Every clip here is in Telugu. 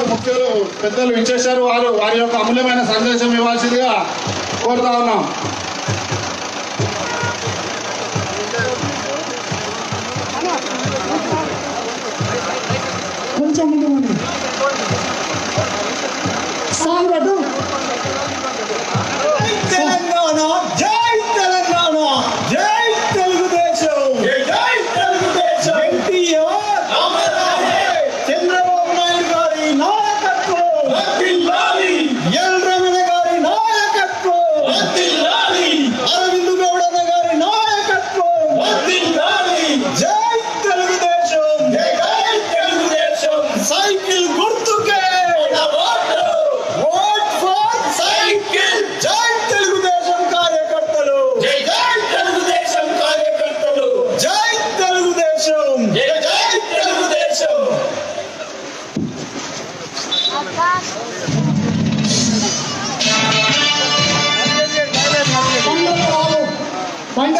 వారు ముఖ్యులు పెద్దలు ఇచ్చేశారు వారు వారి యొక్క అమూల్యమైన సందేశం ఇవ్వాల్సిందిగా కోరుతా ఉన్నాం. బండి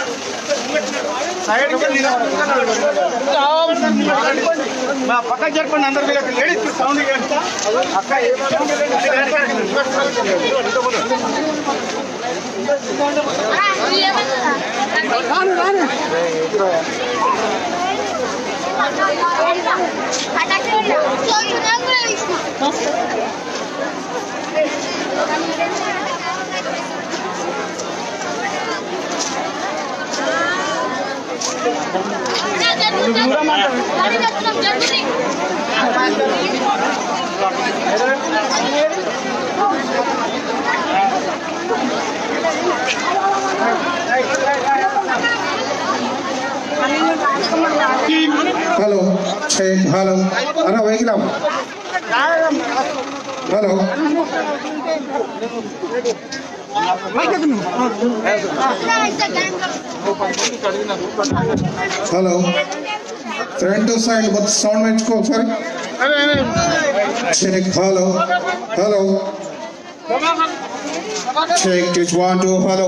పక్క జరపండి అందరు వీళ్ళకి లేడీస్ సౌండ్ అక్క హలో చెక్ హలో అన్న vehicle hello hello front side మొత్తం సౌండ్ పెంచుకో ఒకసారి check hello hello check it's one two hello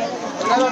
Come on.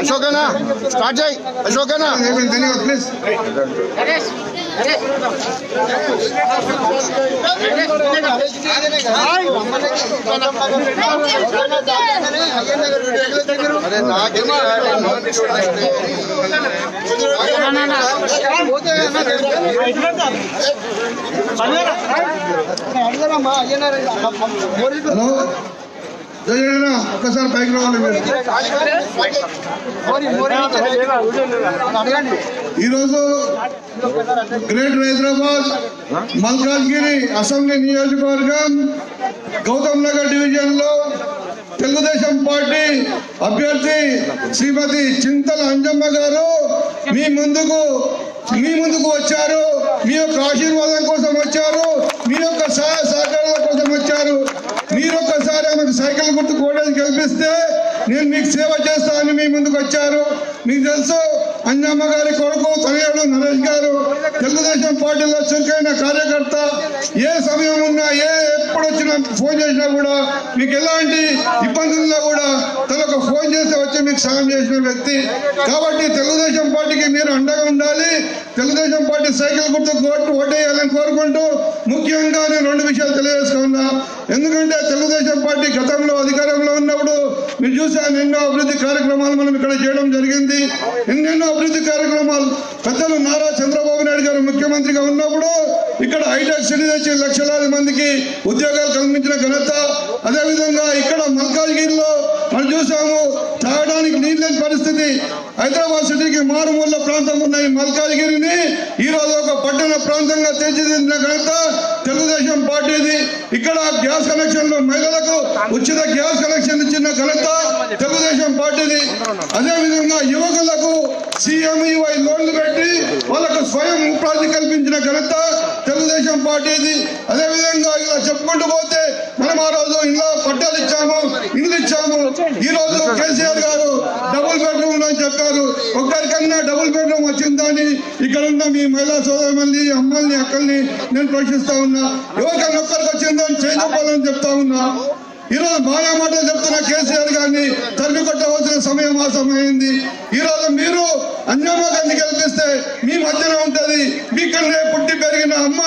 ಅಶೋಕನಾ ಸ್ಟಾರ್ಟ್ ಅಶೋಕನಾ ಪ್ಲೀಸ್ హలో జయనా ఒక్కసారి పైకి రావాలి మీరు. ఈరోజు గ్రేటర్ హైదరాబాద్ మల్కాజ్గిరి అసెంబ్లీ నియోజకవర్గం గౌతమ్ నగర్ డివిజన్లో తెలుగుదేశం పార్టీ అభ్యర్థి శ్రీమతి చింతల అంజమ్మ గారు మీ ముందుకు మీ ముందుకు వచ్చారు. మీ యొక్క ఆశీర్వాదం కోసం వచ్చారు. మీ యొక్క సహాయ సహకారాల కోసం వచ్చారు. మీరు ఒక్కసారి ఆమెకు సైకిల్ గుర్తు కోడలు గెలిపిస్తే నేను మీకు సేవ చేస్తానని మీ ముందుకు వచ్చారు. మీకు తెలుసు అంజమ్మ గారి కొడుకు తనయుడు నరేష్ గారు తెలుగుదేశం పార్టీలో చురుకైన కార్యకర్త. ఏ సమయం ఉన్నా ఏ ఎప్పుడు వచ్చినా ఫోన్ చేసినా కూడా మీకు ఎలాంటి ఇబ్బందుల్లో కూడా తనకు ఫోన్ చేస్తే వచ్చి మీకు సాయం చేసిన వ్యక్తి. కాబట్టి తెలుగుదేశం పార్టీకి మీరు అండగా ఉండాలి. తెలుగుదేశం పార్టీ సైకిల్ గుర్తు కోర్టు ఓటేయాలని కోరుకుంటూ ముఖ్యంగా నేను రెండు విషయాలు తెలియజేసుకున్నా. ఎందుకంటే తెలుగుదేశం పార్టీ గతంలో అధికారంలో ఉన్నప్పుడు మీరు చూసాను ఎన్నో అభివృద్ధి కార్యక్రమాలు మనం ఇక్కడ చేయడం జరిగింది. ఎన్నెన్నో అభివృద్ధి కార్యక్రమాలు పెద్దలు నారా చంద్రబాబు నాయుడు గారు ముఖ్యమంత్రిగా ఉన్నప్పుడు ఇక్కడ హైటెక్ సిటీ తెచ్చి లక్షలాది మందికి ఉద్యోగాలు కల్పించిన ఘనత. అదేవిధంగా ఇక్కడ మల్కాజ్గిరిలో మనం చూసాము తాగడానికి నీళ్ళు లేని పరిస్థితి. హైదరాబాద్ సిటీకి మారుమూల ప్రాంతం ఉన్న ఈ మల్కాజ్గిరిని ఈరోజు ఒక పట్టణ ప్రాంతంగా తీర్చిదిద్దిన ఘనత తెలుగుదేశం పార్టీది. ఇక్కడ గ్యాస్ కనెక్షన్లు మహిళలకు ఉచిత గ్యాస్ కనెక్షన్ ఇచ్చిన ఘనత తెలుగుదేశం పార్టీది. అదే విధంగా యువకులకు సిఎంఈవై లోన్లు పెట్టి వాళ్ళకు స్వయం ఉపాధి కల్పించిన ఘనత తెలుగుదేశం పార్టీది. అదే విధంగా ఇలా చెప్పుకుంటూ పోతే మనం ఆ రోజు ఇలా పట్టాలు ఇచ్చాము ఇల్లు ఇచ్చాము. ఈ రోజు కేసీఆర్ గారు డబుల్ బెడ్రూమ్ అని చెప్పారు. ఒక్కరికన్నా డబుల్ బెడ్రూమ్ వచ్చిందని ఇక్కడ ఉన్న మీ మహిళా సోదరుల్ని అమ్మల్ని అక్కల్ని నేను ప్రశ్నిస్తా ఉన్నా. ఎవరికన్నా ఒక్కరికి వచ్చిందని చేయించుకోవాలని చెప్తా ఉన్నా. ఈరోజు బాగా మాటలు చెప్తున్న కేసీఆర్ గారిని తరిమి కొట్టవలసిన సమయం ఆ సమయమైంది ఈ రోజు మీరు అంజమ్మ గారిని గెలిపిస్తే మీ మధ్యన ఉంటుంది. మీ కన్నే పుట్టి పెరిగిన అమ్మ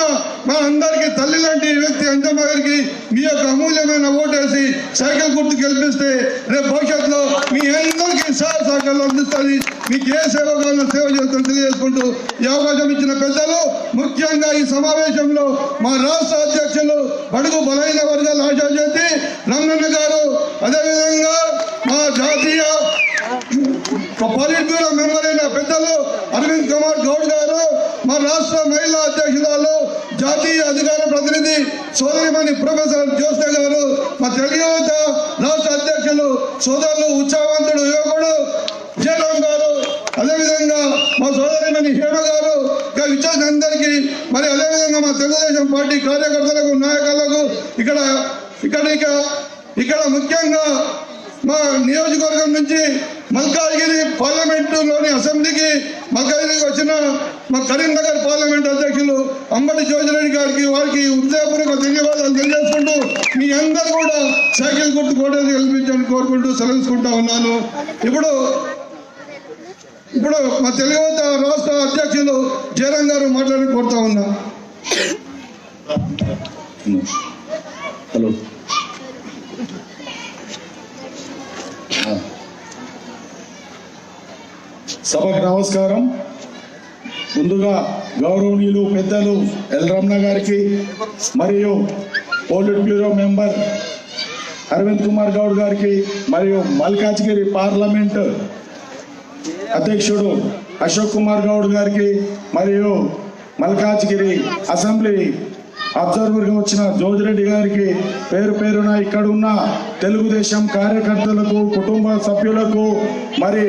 మా అందరికీ తల్లి లాంటి వ్యక్తి అంజమ్మ గారికి మీ యొక్క అమూల్యమైన ఓటేసి సైకిల్ గుర్తు గెలిపిస్తే రేపు భవిష్యత్తులో మీ అందరికీ సహాయ సహకారాలు అందిస్తుంది. మీకు ఏ సేవ కావాలో సేవ చేస్తాను తెలియజేసుకుంటూ ఈ అవకాశం ఇచ్చిన పెద్దలు ముఖ్యంగా ఈ సమావేశంలో మా రాష్ట్ర అధ్యక్షులు బడుగు బలైన వర్గాల ఆశాజ్యోతి రమణన్న గారు అదేవిధంగా మా జాతీయ పాలిట్ బ్యూరో మెంబర్ అయిన పెద్దలు అరవింద్ కుమార్ గౌడ్ గారు మా రాష్ట్ర మహిళా అధ్యక్షురాలు జాతీయ అధికార ప్రతినిధి సోదరిమణి ప్రొఫెసర్ జ్యోత్స్న గారు మా తెలుగు రాష్ట్ర అధ్యక్షులు సోదరులు ఉత్సాహవంతుడు యువకుడు జయరామ్ గారు అదేవిధంగా మా సోదరిమణి హేమ గారు ఇంకా విచ్చేసిన అందరికీ మరి అదేవిధంగా మా తెలుగుదేశం పార్టీ కార్యకర్తలకు నాయకులకు ఇక్కడ ఇక్కడ ఇక ఇక్కడ ముఖ్యంగా మా నియోజకవర్గం నుంచి మల్కాజ్గిరి పార్లమెంటులోని అసెంబ్లీకి మల్కాజ్గిరికి వచ్చిన మా కరీంనగర్ పార్లమెంట్ అధ్యక్షులు అంబటి జోజిరెడ్డి గారికి వారికి హృదయపూర్వక ధన్యవాదాలు తెలియజేసుకుంటూ మీ అందరూ కూడా సైకిల్ గుర్తు కూడా కల్పించాలని కోరుకుంటూ సెలవుకుంటా ఉన్నాను. ఇప్పుడు ఇప్పుడు మా తెలుగు రాష్ట్ర అధ్యక్షులు జయరాం గారు మాట్లాడి కోరుతా ఉన్నా. హలో. సభకు నమస్కారం. ముందుగా గౌరవనీయులు పెద్దలు ఎల్ రమణ గారికి మరియు polit bureau member Arvind Kumar Goud గారికి మరియు మల్కాజ్గిరి పార్లమెంట్ అధ్యక్షుడు అశోక్ కుమార్ గౌడ్ గారికి మరియు మల్కాజ్గిరి అసెంబ్లీ అబ్జర్వర్గా వచ్చిన జోజిరెడ్డి గారికి పేరు పేరున ఇక్కడ ఉన్న తెలుగుదేశం కార్యకర్తలకు కుటుంబ సభ్యులకు మరి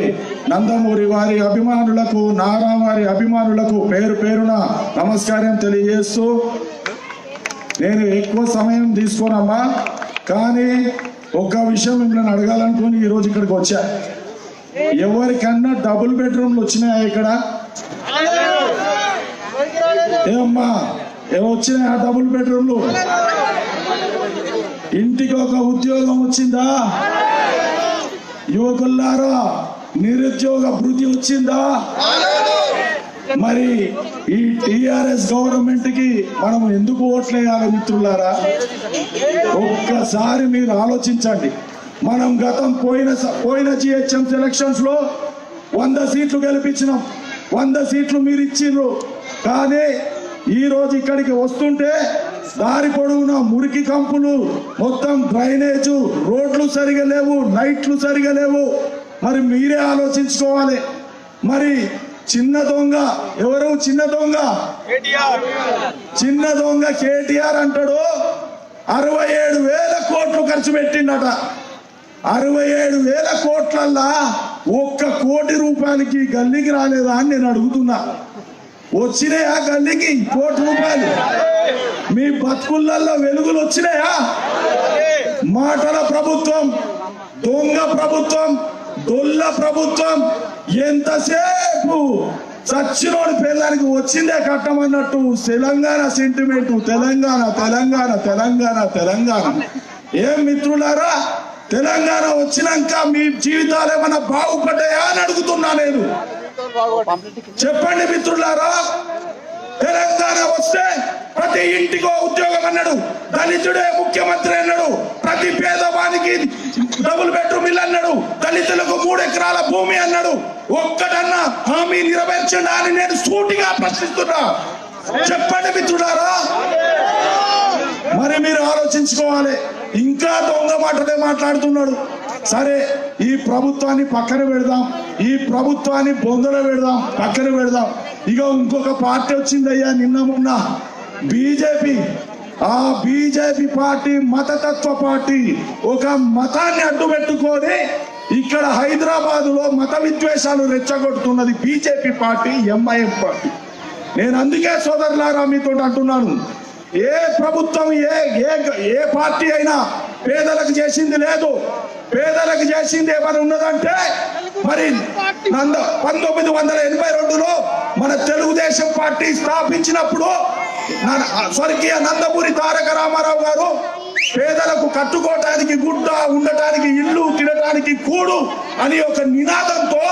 నందమూరి వారి అభిమానులకు నారా వారి అభిమానులకు పేరు పేరున నమస్కారం తెలియజేస్తూ నేను ఎక్కువ సమయం తీసుకోనమ్మా కానీ ఒక్క విషయం మిమ్మల్ని అడగాలనుకుని ఈరోజు ఇక్కడికి వచ్చా. ఎవరికన్నా డబుల్ బెడ్రూమ్లు వచ్చినాయా ఇక్కడ? ఏమ్మా ఏమో డబుల్ బెడ్రూమ్లు ఇంటికి ఒక ఉద్యోగం వచ్చిందా? యువకులారా నిరుద్యోగ భృతి వచ్చిందా? మరి ఈ టిఆర్ఎస్ గవర్నమెంట్కి మనం ఎందుకు ఓట్లేయాలి మిత్రులారా? ఒక్కసారి మీరు ఆలోచించండి. మనం గతం పోయిన స- పోయిన జిహెచ్ఎం ఎలక్షన్స్లో వంద సీట్లు గెలిపించినాం. వంద సీట్లు మీరు ఇచ్చిండ్రు. కానీ ఈరోజు ఇక్కడికి వస్తుంటే దారి పొడవునా మురికి కంపులు మొత్తం డ్రైనేజ్ రోడ్లు సరిగా లేవు లైట్లు సరిగా లేవు. మరి మీరే ఆలోచించుకోవాలి. మరి చిన్న దొంగ ఎవరు? చిన్న దొంగ? చిన్న దొంగ కేటీఆర్ అంటాడు. అరవై ఏడు వేల కోట్లు ఖర్చు పెట్టిండట. అరవై ఏడు వేల కోట్లల్లా ఒక్క కోటి రూపాయలకి గల్లీకి రాలేదా అని నేను అడుగుతున్నా. వచ్చినాయా గల్లీకి? కోటి రూపాయలు. మీ బతుకులల్లో వెలుగులు వచ్చినాయా? మాటల ప్రభుత్వం దొంగ ప్రభుత్వం దొల్ల ప్రభుత్వం ఎంతసేపు చచ్చినోడి పిల్లలకి వచ్చిందే కట్టమన్నట్టు తెలంగాణ సెంటిమెంటు తెలంగాణ తెలంగాణ తెలంగాణ తెలంగాణ. ఏం మిత్రులారా? తెలంగాణ వచ్చినాక మీ జీవితాలు ఏమైనా బాగుపడ్డాయా అని అడుగుతున్నా నేను. చెప్పండి మిత్రులారా తెలంగాణ వస్తే ప్రతి ఇంటికో ఉద్యోగం అన్నాడు దళితుడే ముఖ్యమంత్రి అన్నాడు ప్రతి పేదవానికి డబుల్ బెడ్రూమ్ ఇల్లు అన్నాడు దళితులకు మూడు ఎకరాల భూమి అన్నాడు. ఒక్కటన్నా హామీ నెరవేర్చండి అని నేను సూటిగా ప్రశ్నిస్తున్నా. చెప్పండి మిత్రులారా మరి మీరు ఆలోచించుకోవాలి. ఇంకా మాటలే మాట్లాడుతున్నాడు. సరే ఈ ప్రభుత్వాన్ని పక్కన పెడదాం ఈ ప్రభుత్వాన్ని బొందర పెడదాం పక్కన పెడదాం. ఇక ఇంకొక పార్టీ వచ్చిందయ్యా నిన్న మొన్న. బీజేపీ. ఆ బీజేపీ పార్టీ మతతత్వ పార్టీ ఒక మతాన్ని అడ్డు పెట్టుకొని ఇక్కడ హైదరాబాద్లో మత విద్వేషాలు రెచ్చగొడుతున్నది బీజేపీ పార్టీ ఎంఐఎం పార్టీ. నేను అందుకే సోదరులారా మీతో అంటున్నాను. ఏ ప్రభుత్వం ఏ ఏ పార్టీ అయినా పేదలకు చేసింది లేదు. పేదలకు చేసింది ఏమైనా ఉన్నదంటే మరి నంద పంతొమ్మిది వందల ఎనభై రెండులో మన తెలుగుదేశం పార్టీ స్థాపించినప్పుడు స్వర్గీయ నందమూరి తారక రామారావు గారు పేదలకు కట్టుకోవటానికి గుడ్డ ఉండటానికి ఇల్లు తినటానికి కూడు అని ఒక నినాదంతో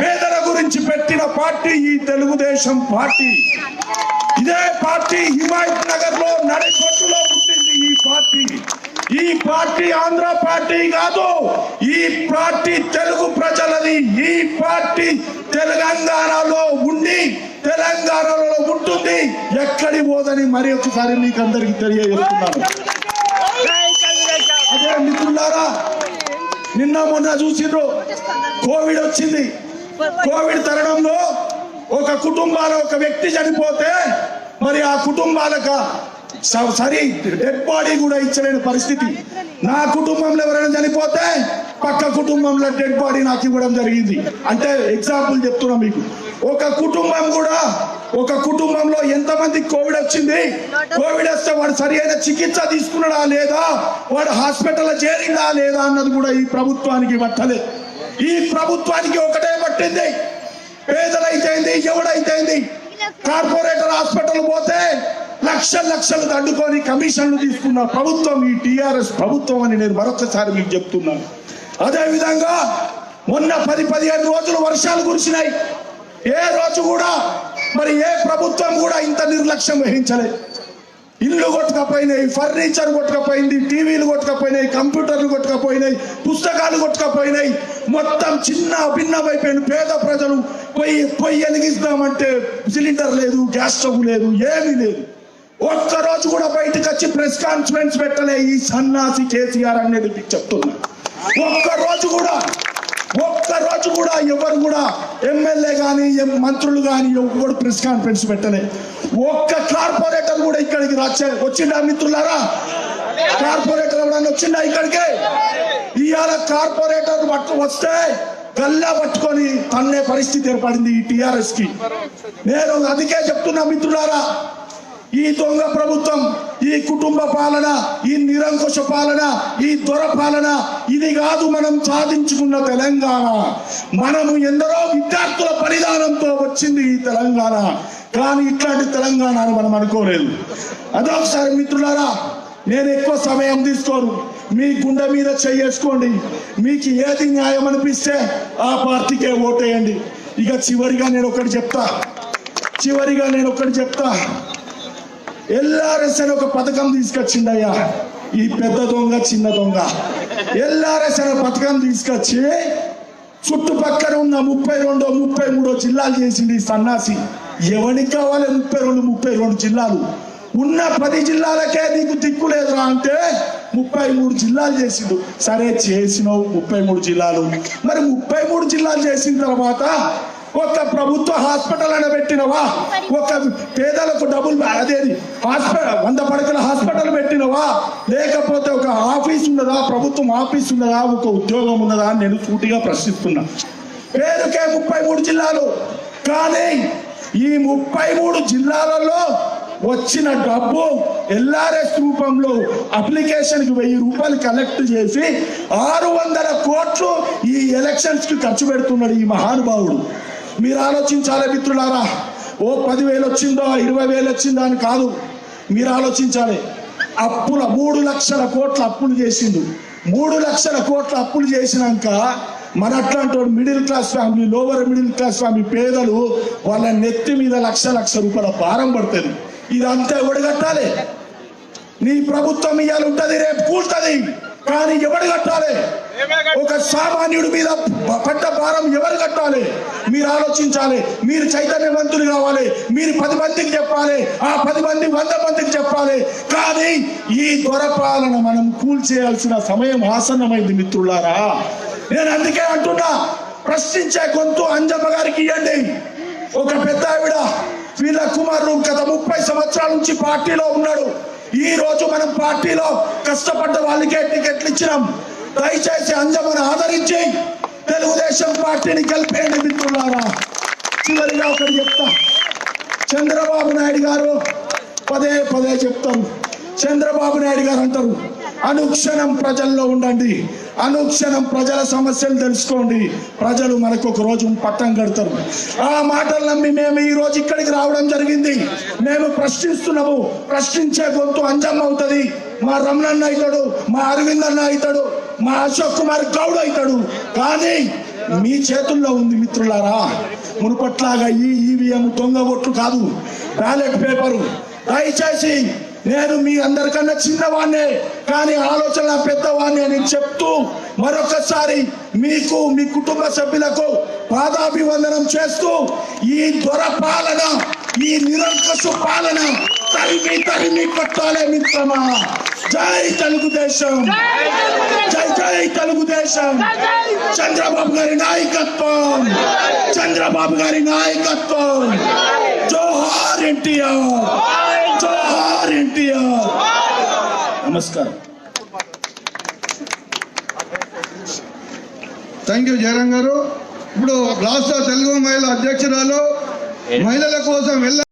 పేదల గురించి పెట్టిన పార్టీ ఈ తెలుగుదేశం పార్టీ. ఇదే పార్టీ హిమాయత్ నగర్లో నడిపట్టులో ఈ పార్టీ ఆంధ్ర పార్టీ కాదు ఈ పార్టీ తెలుగు ప్రజలది. ఈ పార్టీ తెలంగాణలో ఉండి తెలంగాణలో ఉంటుంది. ఎక్కడి పోదని మరి ఒకసారి మీకు అందరికి తెలియజేస్తున్నాను. అదే మిత్రులారా నిన్న మొన్న చూసిండ్రు కోవిడ్ వచ్చింది. కోవిడ్ తరుణంలో ఒక కుటుంబాల ఒక వ్యక్తి చనిపోతే మరి ఆ కుటుంబాలకు సరి డెడ్ బాడీ కూడా ఇచ్చలేని పరిస్థితి. నా కుటుంబంలో ఎవరైనా చనిపోతే పక్క కుటుంబంలో డెడ్ బాడీ నాకు ఇవ్వడం జరిగింది. అంటే ఎగ్జాంపుల్ చెప్తున్నా మీకు. ఒక కుటుంబం కూడా ఒక కుటుంబంలో ఎంతమంది కోవిడ్ వచ్చింది? కోవిడ్ వస్తే వాడు సరి అయిన చికిత్స తీసుకున్నాడా లేదా? వాడు హాస్పిటల్ చేరిందా లేదా అన్నది కూడా ఈ ప్రభుత్వానికి పట్టలే ఈ ప్రభుత్వానికి ఒకటే పట్టింది. పేదలైతేంది ఎవడైతేంది కార్పొరేటర్ హాస్పిటల్ పోతే లక్షలు లక్షలు దండుకొని కమిషన్లు తీసుకున్న ప్రభుత్వం ఈ టీఆర్ఎస్ ప్రభుత్వం అని నేను మరొకసారి మీకు చెప్తున్నాను అదేవిధంగా మొన్న పది పదిహేను రోజులు వర్షాలు కురిసినాయి. ఏ రోజు కూడా మరి ఏ ప్రభుత్వం కూడా ఇంత నిర్లక్ష్యం వహించలేదు ఇల్లు కొట్టుకపోయినాయి ఫర్నిచర్ కొట్టుకపోయింది టీవీలు కొట్టుకపోయినాయి కంప్యూటర్లు కొట్టుకపోయినాయి పుస్తకాలు కొట్టుకపోయినాయి. మొత్తం చిన్న భిన్నమైపోయిన పేద ప్రజలు పొయ్యి పొయ్యి వెలిగిస్తామంటే సిలిండర్ లేదు గ్యాస్ స్టవ్ లేదు ఏమీ లేదు. ఒక్క రోజు కూడా బయటకు వచ్చి ప్రెస్ కాన్ఫరెన్స్ పెట్టలే ఈ సన్నాసి కేసీఆర్ అనేది మీకు చెప్తున్నా. ఒక్క రోజు కూడా ఒక్క రోజు కూడా ఎవరు కూడా ఎమ్మెల్యే కానీ మంత్రులు కానీ ఎవరు ప్రెస్ కాన్ఫరెన్స్ పెట్టలే. ఒక్క కార్పొరేటర్ కూడా ఇక్కడికి వచ్చే వచ్చిండా మిత్రులారా? కార్పొరేటర్ ఎవడన్నా వచ్చిండా ఇక్కడికి? ఇవాళ కార్పొరేటర్ పట్టు వస్తే గల్లా పట్టుకొని తన్నే పరిస్థితి ఏర్పడింది ఈ టిఆర్ఎస్కి నేను అందుకే చెప్తున్నా మిత్రులారా ఈ దొంగ ప్రభుత్వం ఈ కుటుంబ పాలన ఈ నిరంకుశ పాలన ఈ దొర పాలన ఇది కాదు మనం సాధించుకున్న తెలంగాణ. మనము ఎందరో విద్యార్థుల పరిధానంతో వచ్చింది ఈ తెలంగాణ. కానీ ఇట్లాంటి తెలంగాణ అని మనం అనుకోలేదు. అదొకసారి మిత్రులారా నేను ఎక్కువ సమయం తీసుకోను. మీ గుండె మీద చెయ్యేసుకోండి మీకు ఏది న్యాయం అనిపిస్తే ఆ పార్టీకే ఓటేయండి. ఇక చివరిగా నేను ఒకటి చెప్తా. చివరిగా నేను ఒకటి చెప్తా. ఎల్ఆర్ఎస్ అని ఒక పథకం తీసుకొచ్చిండయ్యా. ఈ పెద్ద దొంగ చిన్న దొంగ. ఎల్ఆర్ఎస్ అనే పథకం తీసుకొచ్చి చుట్టుపక్కల ఉన్న ముప్పై రెండో ముప్పై మూడో జిల్లాలు చేసింది సన్నాసి. ఎవరికి కావాలి ముప్పై రెండు ముప్పై రెండు జిల్లాలు? ఉన్న పది జిల్లాలకే నీకు దిక్కు లేదురా అంటే ముప్పై మూడు జిల్లాలు చేసిండు. సరే చేసినావు ముప్పై మూడు జిల్లాలు. మరి ముప్పై మూడు జిల్లాలు చేసిన తర్వాత ఒక ప్రభుత్వ హాస్పిటల్ అనే పెట్టినవా? ఒక పేదలకు డబ్బులు అదేది? హాస్పిటల్ వంద పడకల హాస్పిటల్ పెట్టినవా? లేకపోతే ఒక ఆఫీస్ ఉన్నదా? ప్రభుత్వం ఆఫీస్ ఉన్నదా? ఒక ఉద్యోగం ఉన్నదా? అని నేను సూటిగా ప్రశ్నిస్తున్నా. పేరుకే ముప్పై మూడు జిల్లాలు. కానీ ఈ ముప్పై మూడు జిల్లాలలో వచ్చిన డబ్బు ఎల్ఆర్ఎస్ రూపంలో అప్లికేషన్కి వెయ్యి రూపాయలు కలెక్ట్ చేసి ఆరు వందల కోట్లు ఈ ఎలక్షన్స్కి ఖర్చు పెడుతున్నాడు ఈ మహానుభావుడు. మీరు ఆలోచించాలి మిత్రులారా. ఓ పదివేలు వచ్చిందో ఇరవై వేలు వచ్చిందో అని కాదు. మీరు ఆలోచించాలి. అప్పుల మూడు లక్షల కోట్ల అప్పులు చేసిండు. మూడు లక్షల కోట్ల అప్పులు చేసినాక మన అట్లాంటి middle class family lower middle class family పేదలు వాళ్ళ నెత్తి మీద లక్ష లక్ష రూపాయల భారం పడుతుంది. ఇదంతా ఒడగట్టాలి నీ ప్రభుత్వం ఇవాళ ఉంటుంది రేపు కూల్తుంది. కానీ ఎవరు కట్టాలి? ఒక సామాన్యుడి మీద ప- పడ్డ భారం ఎవరు కట్టాలి? మీరు ఆలోచించాలి. మీరు చైతన్యవంతులు కావాలి. మీరు పది మందికి చెప్పాలి. ఆ పది మంది వంద మందికి చెప్పాలి. కానీ ఈ దొరపాలన మనం కూల్చేయాల్సిన సమయం ఆసన్నమైంది మిత్రులారా. నేను అందుకే అంటున్నా ప్రశ్నించే గొంతు అంజమ్మ గారికి ఇవ్వండి ఒక పెద్ద ఆవిడ వీళ్ళ కుమారుడు గత ముప్పై సంవత్సరాల నుంచి పార్టీలో ఉన్నాడు. ఈ రోజు మనం పార్టీలో కష్టపడ్డ వాళ్ళకే టికెట్లు ఇచ్చినాం. దయచేసి అంజమ్మను ఆదరించి తెలుగుదేశం పార్టీని గెలిపేయండి మిత్రులారా. చివరిగా ఒకటి చెప్తా. చంద్రబాబు నాయుడు గారు పదే పదే చెప్తారు. చంద్రబాబు నాయుడు గారు అంటారు అనుక్షణం ప్రజల్లో ఉండండి. అనుక్షణం ప్రజల సమస్యలు తెలుసుకోండి. ప్రజలు మనకు ఒక రోజు పట్టం కడతారు. ఆ మాటలు నమ్మి మేము ఈ రోజు ఇక్కడికి రావడం జరిగింది. మేము ప్రశ్నిస్తున్నాము. ప్రశ్నించే గొంతు అంజం అవుతుంది. మా రమణన్న అవుతాడు మా అరవింద్ అన్న అవుతాడు మా అశోక్ కుమార్ గౌడ్ అవుతాడు. కానీ మీ చేతుల్లో ఉంది మిత్రులారా మునుపట్లాగా ఈ ఈవీఎం దొంగ ఓట్లు కాదు. Ballot paper. దయచేసి నేను మీ అందరికన్నా చిన్నవాణ్ణే కానీ ఆలోచన పెద్దవాణ్ణి అని చెప్తూ మరొకసారి మీకు మీ కుటుంబ సభ్యులకు పాదాభివందనం చేస్తూ ఈ దొర పాలన ఈ నిరంకసు పాలన తరిమి తరిమి కొట్టాలే మిత్రమా. జై తెలుగుదేశం. జై జై తెలుగుదేశం. చంద్రబాబు గారి నాయకత్వం. చంద్రబాబు గారి నాయకత్వం. జోహార్ ఎన్టీఆర్. జోహార్ ఎన్టీఆర్ నమస్కారం. థ్యాంక్ యూ జయరాం గారు. ఇప్పుడు రాష్ట్ర తెలుగు మహిళా అధ్యక్షురాలు మహిళల కోసం వెళ్ళ